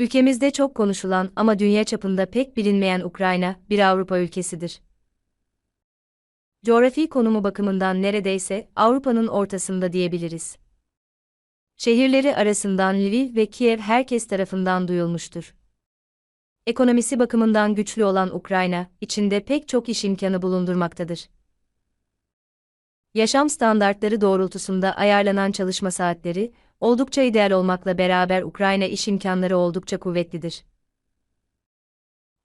Ülkemizde çok konuşulan ama dünya çapında pek bilinmeyen Ukrayna, bir Avrupa ülkesidir. Coğrafi konumu bakımından neredeyse Avrupa'nın ortasında diyebiliriz. Şehirleri arasından Lviv ve Kiev herkes tarafından duyulmuştur. Ekonomisi bakımından güçlü olan Ukrayna, içinde pek çok iş imkanı bulundurmaktadır. Yaşam standartları doğrultusunda ayarlanan çalışma saatleri, oldukça ideal olmakla beraber Ukrayna iş imkanları oldukça kuvvetlidir.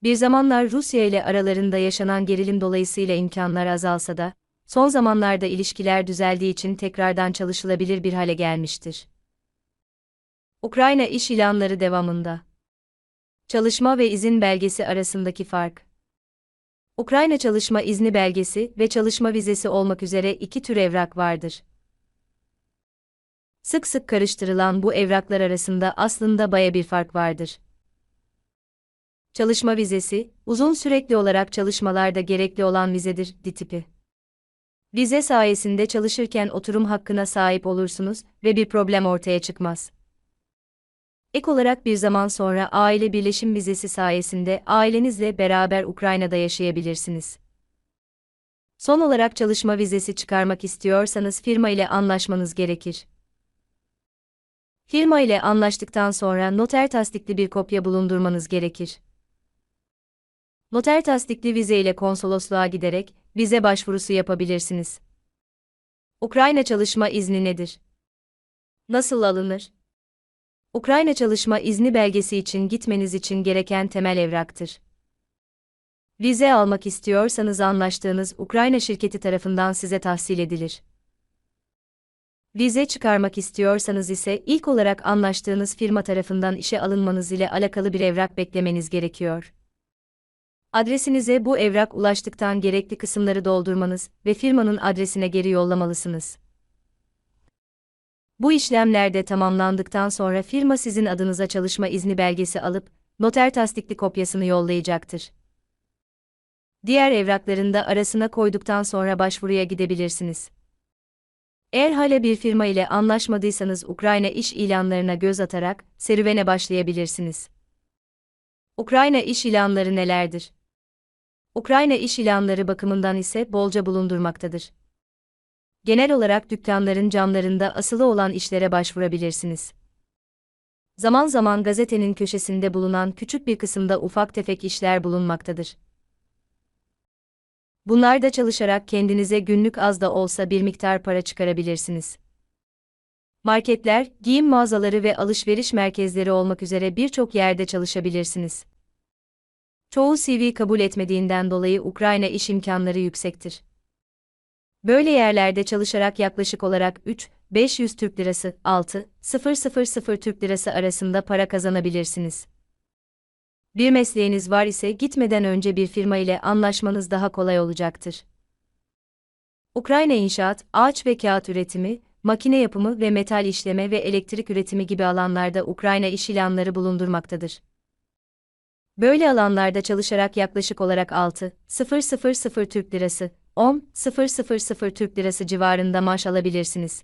Bir zamanlar Rusya ile aralarında yaşanan gerilim dolayısıyla imkanlar azalsa da, son zamanlarda ilişkiler düzeldiği için tekrardan çalışılabilir bir hale gelmiştir. Ukrayna iş ilanları devamında. Çalışma ve izin belgesi arasındaki fark. Ukrayna çalışma izni belgesi ve çalışma vizesi olmak üzere iki tür evrak vardır. Sık sık karıştırılan bu evraklar arasında aslında baya bir fark vardır. Çalışma vizesi, uzun sürekli olarak çalışmalarda gerekli olan vizedir, D. Vize sayesinde çalışırken oturum hakkına sahip olursunuz ve bir problem ortaya çıkmaz. Ek olarak bir zaman sonra aile birleşim vizesi sayesinde ailenizle beraber Ukrayna'da yaşayabilirsiniz. Son olarak çalışma vizesi çıkarmak istiyorsanız firma ile anlaşmanız gerekir. Firma ile anlaştıktan sonra noter tasdikli bir kopya bulundurmanız gerekir. Noter tasdikli vize ile konsolosluğa giderek vize başvurusu yapabilirsiniz. Ukrayna çalışma izni nedir? Nasıl alınır? Ukrayna çalışma izni belgesi için gitmeniz için gereken temel evraktır. Vize almak istiyorsanız anlaştığınız Ukrayna şirketi tarafından size tahsil edilir. Vize çıkarmak istiyorsanız ise ilk olarak anlaştığınız firma tarafından işe alınmanız ile alakalı bir evrak beklemeniz gerekiyor. Adresinize bu evrak ulaştıktan gerekli kısımları doldurmanız ve firmanın adresine geri yollamalısınız. Bu işlemlerde tamamlandıktan sonra firma sizin adınıza çalışma izni belgesi alıp noter tasdikli kopyasını yollayacaktır. Diğer evraklarını da arasına koyduktan sonra başvuruya gidebilirsiniz. Eğer hala bir firma ile anlaşmadıysanız Ukrayna iş ilanlarına göz atarak serüvene başlayabilirsiniz. Ukrayna iş ilanları nelerdir? Ukrayna iş ilanları bakımından ise bolca bulundurmaktadır. Genel olarak dükkanların camlarında asılı olan işlere başvurabilirsiniz. Zaman zaman gazetenin köşesinde bulunan küçük bir kısımda ufak tefek işler bulunmaktadır. Bunlarda çalışarak kendinize günlük az da olsa bir miktar para çıkarabilirsiniz. Marketler, giyim mağazaları ve alışveriş merkezleri olmak üzere birçok yerde çalışabilirsiniz. Çoğu CV kabul etmediğinden dolayı Ukrayna iş imkanları yüksektir. Böyle yerlerde çalışarak yaklaşık olarak 3 500 Türk Lirası 6 000 Türk Lirası arasında para kazanabilirsiniz. Bir mesleğiniz var ise gitmeden önce bir firma ile anlaşmanız daha kolay olacaktır. Ukrayna inşaat, ağaç ve kağıt üretimi, makine yapımı ve metal işleme ve elektrik üretimi gibi alanlarda Ukrayna iş ilanları bulundurmaktadır. Böyle alanlarda çalışarak yaklaşık olarak 6 000 Türk Lirası 10 000 Türk Lirası civarında maaş alabilirsiniz.